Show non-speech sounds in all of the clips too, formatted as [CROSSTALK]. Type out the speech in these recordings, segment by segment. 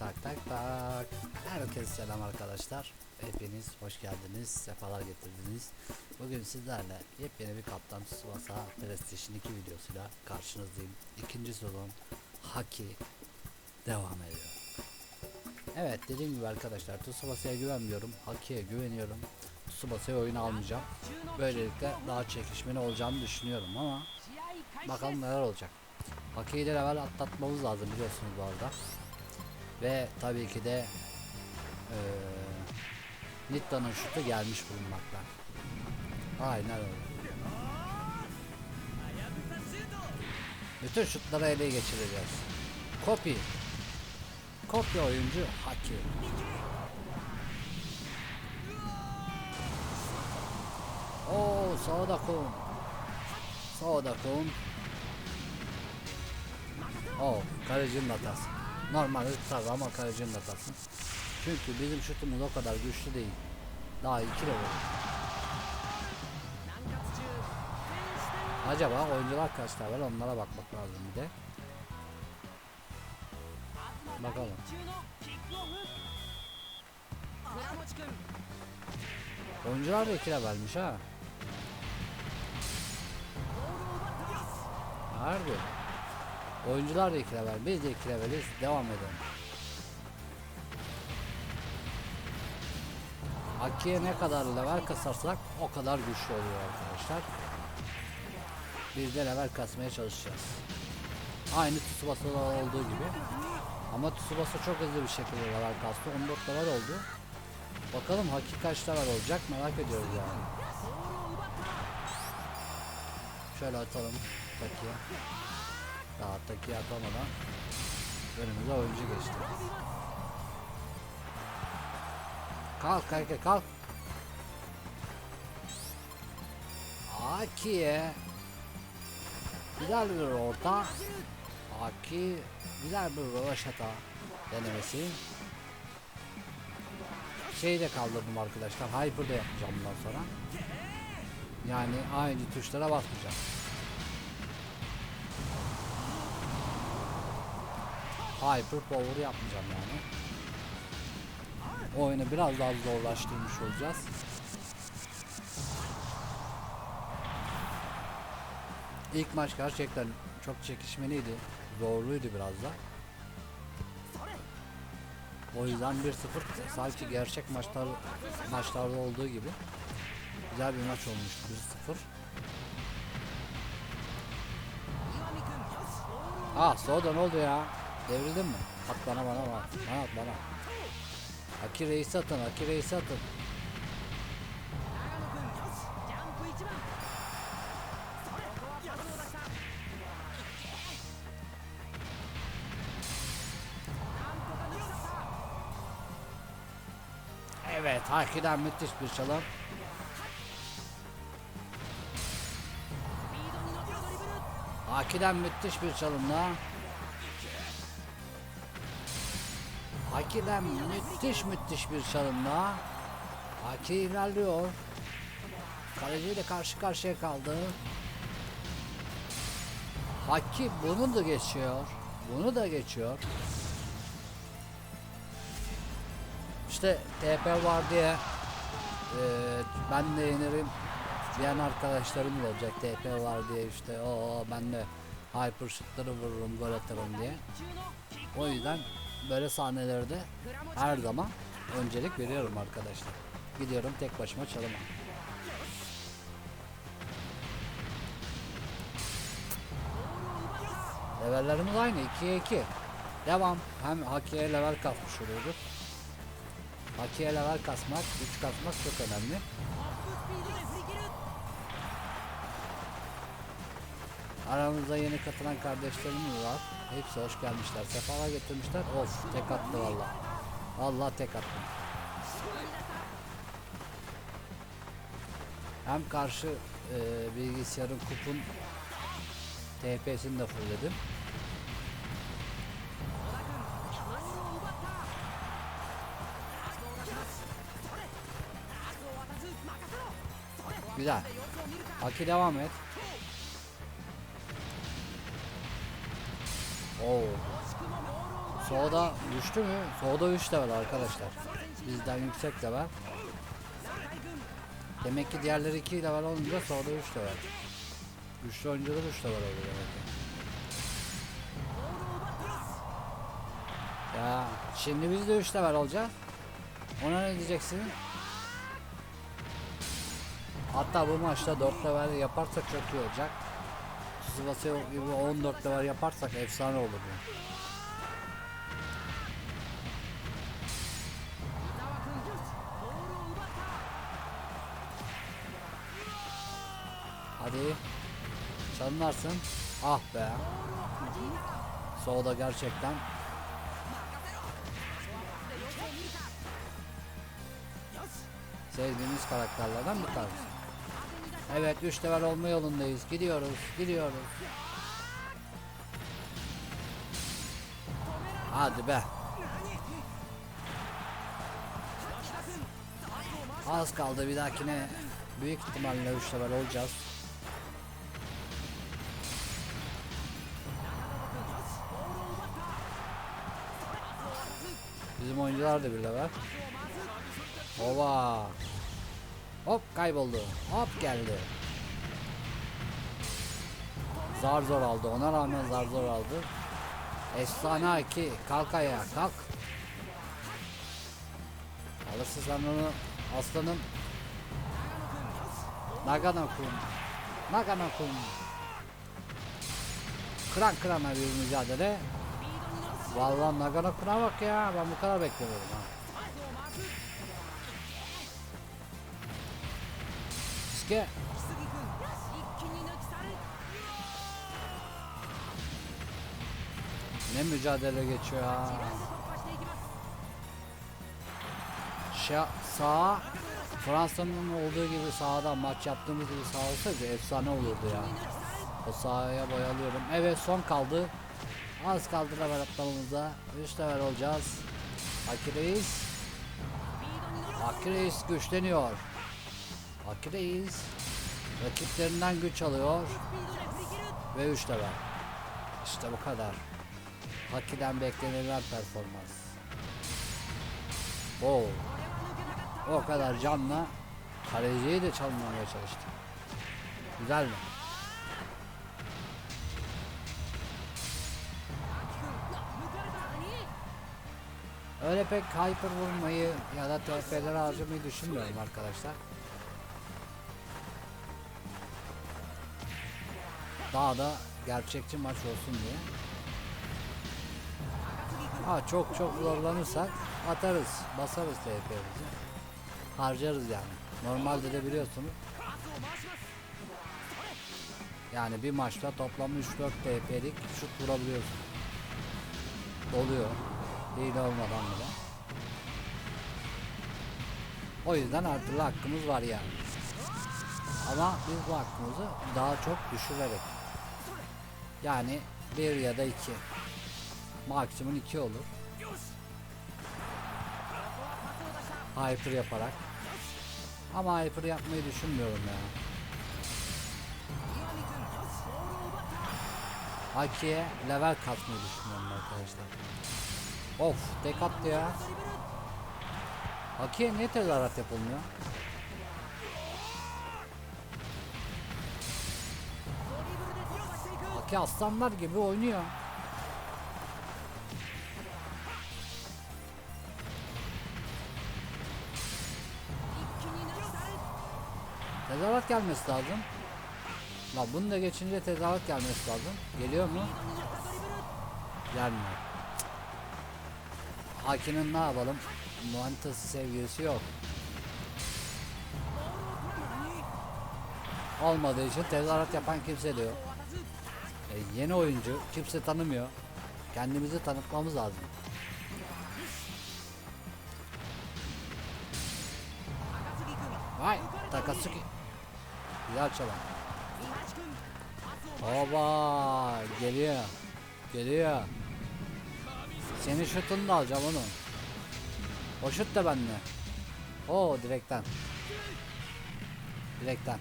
tak tak tak. Herkese selam arkadaşlar. Hepiniz hoş geldiniz. Sefalar getirdiniz. Bugün sizlerle yepyeni bir Kaptan Tsubasa PlayStation 2 videosuyla karşınızdayım. İkinci sezon Haki devam ediyor. Evet dediğim gibi arkadaşlar Tsubasa'ya güvenmiyorum. Haki'ye güveniyorum. Tsubasa'ya oyunu almayacağım. Böylelikle daha çekişmeli olacağını düşünüyorum ama bakalım neler olacak. Haki'yi de level atlatmamız lazım biliyorsunuz bu arada. Ve tabii ki de eee Nitta'nın şutu gelmiş bulunmakta. Aynen öyle. Bütün şutları ele geçireceğiz. Copy. Kopya oyuncu Haki. Oo, Soda Kun. Soda Kun. Oo, kalecinin hatası. Normalde tutar ama kalecinin hatası. Çünkü bizim şutumuz o kadar güçlü değil. Daha iki level. Acaba oyuncular kaç level onlara bakmak lazım bir de. Bakalım. Oyuncular da iki levelmiş ha. Harbi. Oyuncular da iki level. Biz de iki leveliz. Devam edelim. Aki'ye ne kadar level kasarsak o kadar güçlü oluyor arkadaşlar. Biz de level kasmaya çalışacağız. Aynı Tsubasa'da olduğu gibi. Ama Tsubasa çok hızlı bir şekilde level kastı. 14 level oldu. Bakalım Haki kaç level olacak merak ediyoruz yani. Şöyle atalım Taki'ye. Daha Taki'ye atamadan önümüze oyuncu geçti. Kalk kanka kalk. Aki'ye güzel bir orta. Aki güzel bir rövaşata denemesi. Şeyi de kaldırdım arkadaşlar. Hyper'da yapacağım bundan sonra. Yani aynı tuşlara basmayacağım. Hyper Power yapmayacağım yani. Oyunu biraz daha zorlaştırmış olacağız. İlk maç gerçekten çok çekişmeliydi. Zorluydu biraz da. O yüzden 1-0 sanki gerçek maçlar maçlarda olduğu gibi güzel bir maç olmuş 1-0. Ah Soda ne oldu ya? Devrildin mi? At bana bana bana. Bana at bana. Aki reisi atın, Aki reisi atın. Evet, Haki'den müthiş bir çalım. Haki'den müthiş bir çalımla. Haki'den müthiş müthiş bir çalımla. Haki ilerliyor. Kaleciyle karşı karşıya kaldı. Haki bunu da geçiyor. Bunu da geçiyor. İşte TP var diye e, ben de yenerim diyen arkadaşlarım da olacak. TP var diye işte o ben de hyper şutları vururum gol atarım diye. O yüzden böyle sahnelerde her zaman öncelik veriyorum arkadaşlar. Gidiyorum tek başıma çalıma. Levellerimiz aynı 2'ye 2. Devam. Hem hakiye level kasmış oluyorduk. Hakiye level kasmak, güç kasmak çok önemli. Aramızda yeni katılan kardeşlerimiz var. Hepsi hoş gelmişler. Sefalar getirmişler. Of tek attı valla. Valla tek attı. Hem karşı e, bilgisayarın kupun TP'sini de fullledim. Güzel. Haki devam et. Oo. Soğuda düştü mü? Soğuda 3 level arkadaşlar. Bizden yüksek level. Demek ki diğerleri 2 level olunca Soğuda 3 level. Güçlü oyuncular 3 level oldu demek ki. Ya şimdi biz de 3 level olacağız. Ona ne diyeceksin? Hatta bu maçta 4 level yaparsak çok iyi olacak. Gibi 14 level yaparsak efsane olur. Yani. Hadi. Çalınarsın. Ah be. Soğuda gerçekten. Sevdiğimiz karakterlerden bir tanesi. Evet 3 level olma yolundayız. Gidiyoruz, gidiyoruz. Hadi be. Az kaldı bir dahakine büyük ihtimalle 3 level olacağız. Bizim oyuncular da bir level. Ova. Hop kayboldu. Hop geldi. Zar zor aldı. Ona rağmen zar zor aldı. Efsane 2. Kalk ayağa. Kalk. Alırsın sen onu aslanım. Nagano-kun. Nagano-kun. Kıran kırana bir mücadele. Vallahi Nagano-kun'a bak ya. Ben bu kadar beklemiyordum ha. Ske. Ne mücadele geçiyor ha. Şa sağ Fransa'nın olduğu gibi sahada maç yaptığımız gibi sağ olsaydı efsane olurdu ya. O sahaya boyalıyorum. Evet son kaldı. Az kaldı level atlamamıza. 3 level olacağız. Akireis. Akireis güçleniyor. Akireis rakiplerinden güç alıyor. Ve 3 level. İşte bu kadar. Haki'den beklenilen performans. Oo. O kadar canla kaleciyi de çalmamaya çalıştı. Güzel mi? Öyle pek hyper vurmayı ya da TF'leri harcamayı düşünmüyorum arkadaşlar. Daha da gerçekçi maç olsun diye. Ha çok çok zorlanırsak atarız, basarız TP'mizi. Harcarız yani. Normalde de biliyorsunuz. Yani bir maçta toplam 3-4 TP'lik şut vurabiliyorsun. Oluyor. Değil olmadan bile. O yüzden türlü hakkımız var yani. Ama biz bu hakkımızı daha çok düşürerek. Yani bir ya da iki. Maksimum iki olur. Hyper yaparak. Ama hyper yapmayı düşünmüyorum ya. Haki'ye level katmayı düşünüyorum arkadaşlar. Of tek attı ya. Haki'ye niye tezahürat yapılmıyor? Haki aslanlar gibi oynuyor. Tezahürat gelmesi lazım. La bunu da geçince tezahürat gelmesi lazım. Geliyor mu? Gelmiyor. Haki'nin ne yapalım? Muhantası sevgilisi yok. Olmadığı için tezahürat yapan kimse de yok. E, yeni oyuncu kimse tanımıyor. Kendimizi tanıtmamız lazım. Vay Takatsuki. Güzel çalan. Oba geliyor. Geliyor. Senin şutunu da alacağım onu. O şut da bende. Oo direkten. Direkten.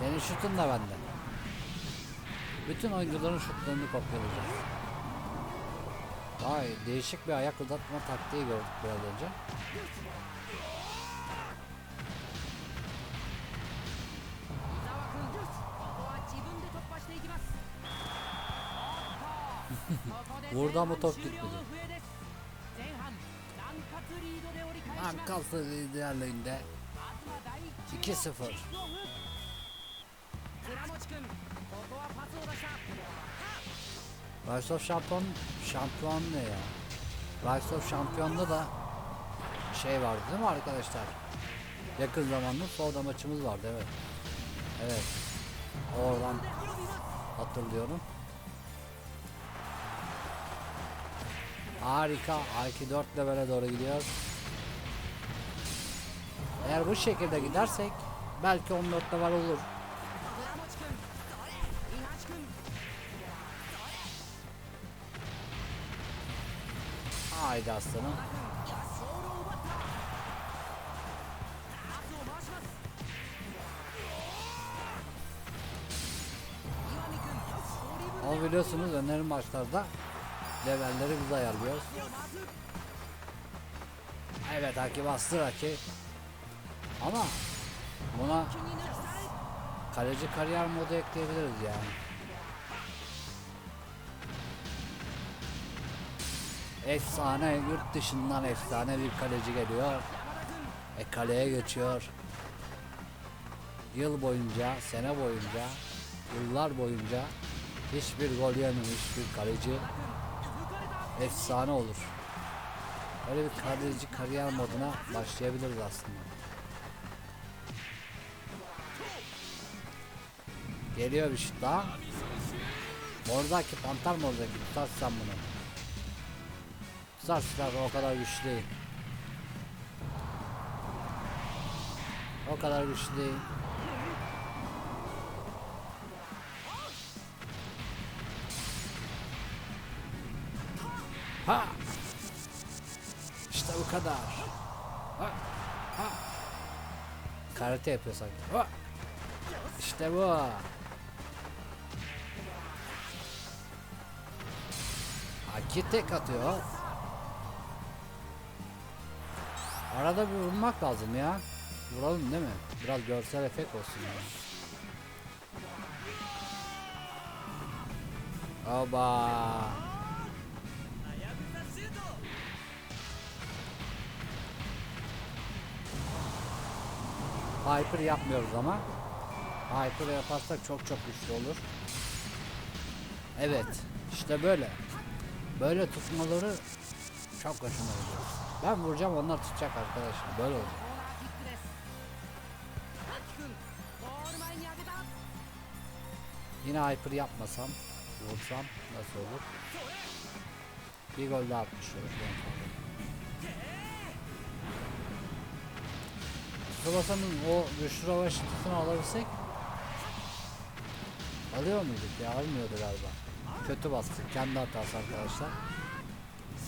Senin şutun da bende. Bütün oyuncuların şutlarını kopyalayacağız. Vay değişik bir ayak uzatma taktiği gördük biraz önce. [LAUGHS] Buradan bu top gitmedi. Ankara liderliğinde 2-0. Rise of Şampiyon şampiyon ne ya? Rise of Şampiyon'da da şey vardı değil mi arkadaşlar? Yakın zamanda Soğuda maçımız vardı evet. Evet. Oradan hatırlıyorum. Harika. IQ 4 levele doğru gidiyor. Eğer bu şekilde gidersek belki 14 level olur. Haydi aslanım. Ama biliyorsunuz önerim maçlarda levelleri biz ayarlıyoruz. Evet Haki bastı Haki. Ama buna kaleci kariyer modu ekleyebiliriz yani. Efsane yurt dışından efsane bir kaleci geliyor. E kaleye geçiyor. Yıl boyunca, sene boyunca, yıllar boyunca hiçbir gol yememiş bir kaleci efsane olur. Öyle bir kaleci kariyer moduna başlayabiliriz aslında. Geliyor bir şut daha. Oradaki pantar mı oradaki? Tut sen bunu. Tut silah o kadar güçlü değil. O kadar güçlü değil. Ha! İşte bu kadar. Ha! Ha! Karate yapıyor sanki. Ha! İşte bu. Haki tek atıyor. Arada bir vurmak lazım ya. Vuralım değil mi? Biraz görsel efekt olsun ya. Oba. Hyper yapmıyoruz ama. Hyper yaparsak çok çok güçlü olur. Evet. işte böyle. Böyle tutmaları çok hoşuma gidiyor. Ben vuracağım onlar tutacak arkadaşlar. Böyle olacak. Yine hyper yapmasam, vursam nasıl olur? Bir gol daha atmış olur. Tsubasa'nın o güçlü hava şiddetini alabilsek Alıyor muyduk ya? Almıyordu galiba. Kötü bastık. Kendi hatası arkadaşlar.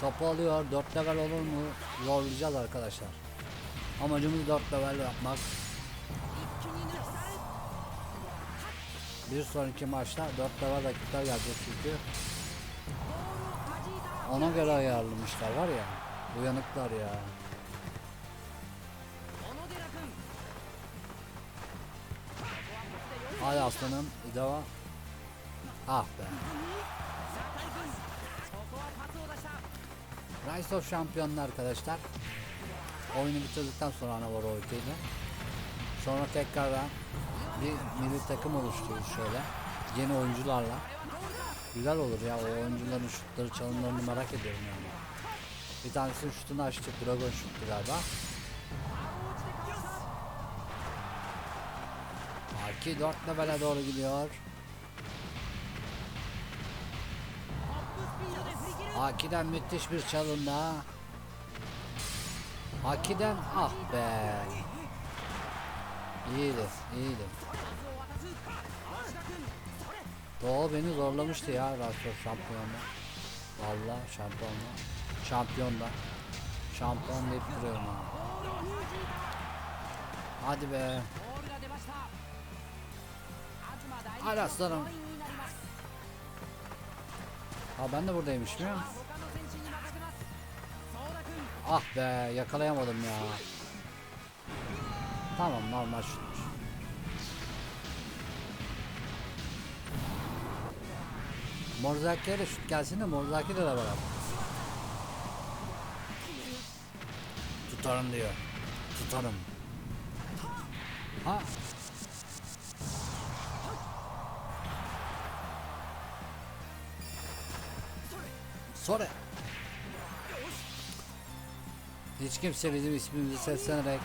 Topu alıyor. 4 level olur mu? Zorlayacağız arkadaşlar. Amacımız 4 level yapmak. Bir sonraki maçta 4 level rakipler gelecek çünkü. Ona göre ayarlamışlar var ya. Uyanıklar ya. Hadi aslanım. İdava. Ah be. Rise of Champion'lar arkadaşlar. Oyunu bitirdikten sonra Anavaro ile Sonra tekrardan bir milli takım oluşturuyoruz şöyle. Yeni oyuncularla. Güzel olur ya o oyuncuların şutları çalımlarını merak ediyorum yani. Bir tanesinin şutunu açtık. Dragon şuttu galiba. Aki 4 level'e doğru gidiyor. Hakiden müthiş bir çalım daha. Hakiden ah be. İyiydi, iyiydi. Doğu beni zorlamıştı ya Rastor şampiyonla. Valla şampiyonla. Şampiyonla. Şampiyon deyip duruyorum ha. Hadi be. Hadi aslanım. Aa ben de buradaymış biliyor? Ah be yakalayamadım ya. Tamam normal şutmuş. Morzaki'ye de şut gelsin de Morzaki de beraber. Tutarım diyor. Tutarım. Ha Sore. Hiç kimse bizim ismimizi seslenerek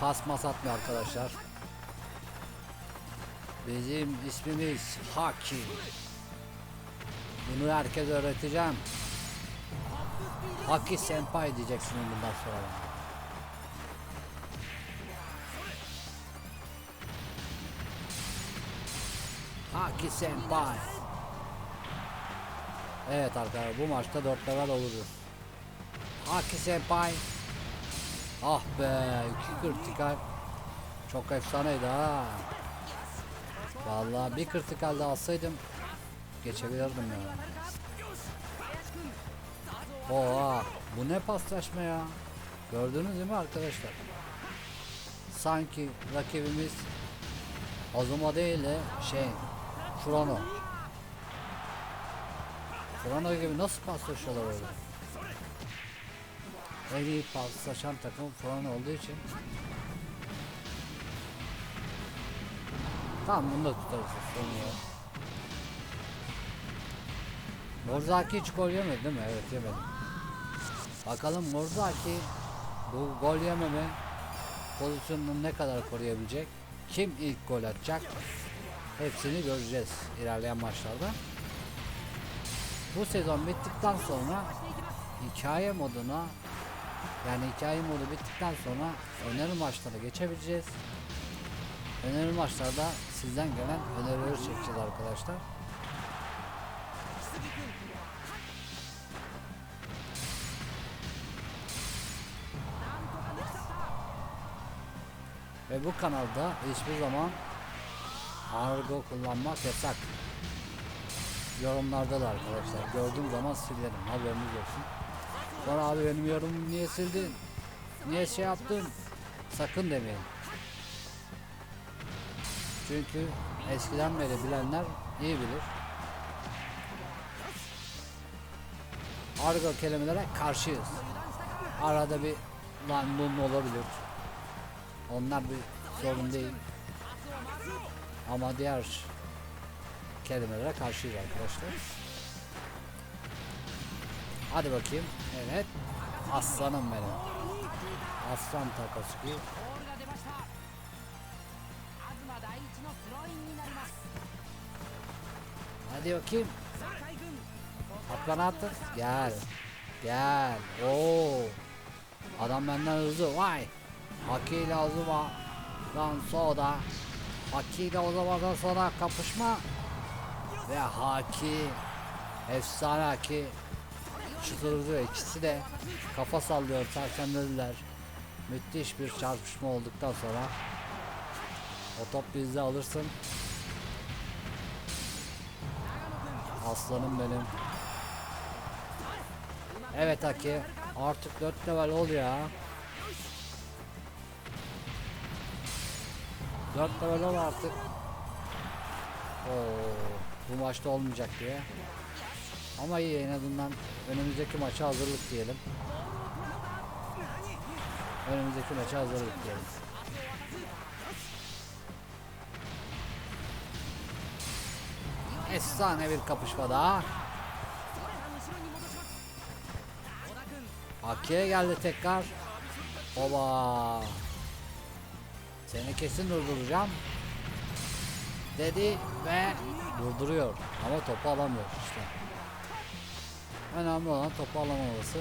pas mas atmıyor arkadaşlar. Bizim ismimiz Haki. Bunu herkes öğreteceğim. Haki Senpai diyeceksin bundan sonra. Haki Senpai. Evet arkadaşlar bu maçta 4 level oluruz. Haki Senpai. Ah be iki kritikal. Çok efsaneydi ha. Vallahi bir kritikal de alsaydım geçebilirdim ya. Oha bu ne paslaşma ya. Gördünüz değil mi arkadaşlar? Sanki rakibimiz Azuma değil de şey Frono. Frono gibi nasıl paslaşıyorlar öyle? En iyi paslaşan takım Frono olduğu için Tamam bunu da tutarız yok. Morzaki hiç gol yemedi değil mi? Evet yemedi. Bakalım Morzaki bu gol yememe pozisyonunu ne kadar koruyabilecek? Kim ilk gol atacak? Hepsini göreceğiz ilerleyen maçlarda. Bu sezon bittikten sonra hikaye moduna yani hikaye modu bittikten sonra öneri maçlara geçebileceğiz. Öneri maçlarda sizden gelen önerileri çekeceğiz arkadaşlar. Ve bu kanalda hiçbir zaman argo kullanmak yasak. Yorumlarda da arkadaşlar. Gördüğüm zaman silerim. Haberiniz olsun. Sonra abi benim yorumumu niye sildin? Niye şey yaptın? Sakın demeyin. Çünkü eskiden beri bilenler iyi bilir. Argo kelimelere karşıyız. Arada bir lan lun olabilir. Onlar bir sorun değil. Ama diğer kelimelere karşıyız arkadaşlar. Hadi bakayım. Evet. Aslanım benim. Aslan Takasuki. Hadi bakayım. Atlana attık. Gel. Gel. Oo. Adam benden hızlı. Vay. Haki lazım ha. Lan soda. Haki ile o zaman soda kapışma. Ve Haki. Efsane Haki. Çıldırdı. İkisi de kafa sallıyor. Sersemlediler. Müthiş bir çarpışma olduktan sonra o top bizde alırsın. Aslanım benim. Evet Haki. Artık 4 level ol ya. 4 level ol artık. Oo, bu maçta olmayacak diye. Ama iyi en azından önümüzdeki maça hazırlık diyelim. Önümüzdeki maça hazırlık diyelim. Efsane bir kapışma daha. Aki'ye geldi tekrar. Oba. Seni kesin durduracağım dedi ve durduruyor. Ama topu alamıyor işte. Önemli olan topu alamaması.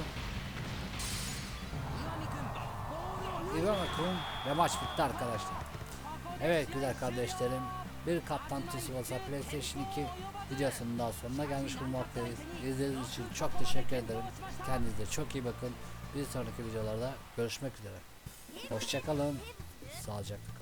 İbrahim Akun ve maç bitti arkadaşlar. Evet güzel kardeşlerim. Bir Kaptan Tsubasa PlayStation 2 videosunun daha sonuna gelmiş bulmaktayız. İzlediğiniz için çok teşekkür ederim. Kendinize çok iyi bakın. Bir sonraki videolarda görüşmek üzere. Hoşçakalın. Sağlıcakla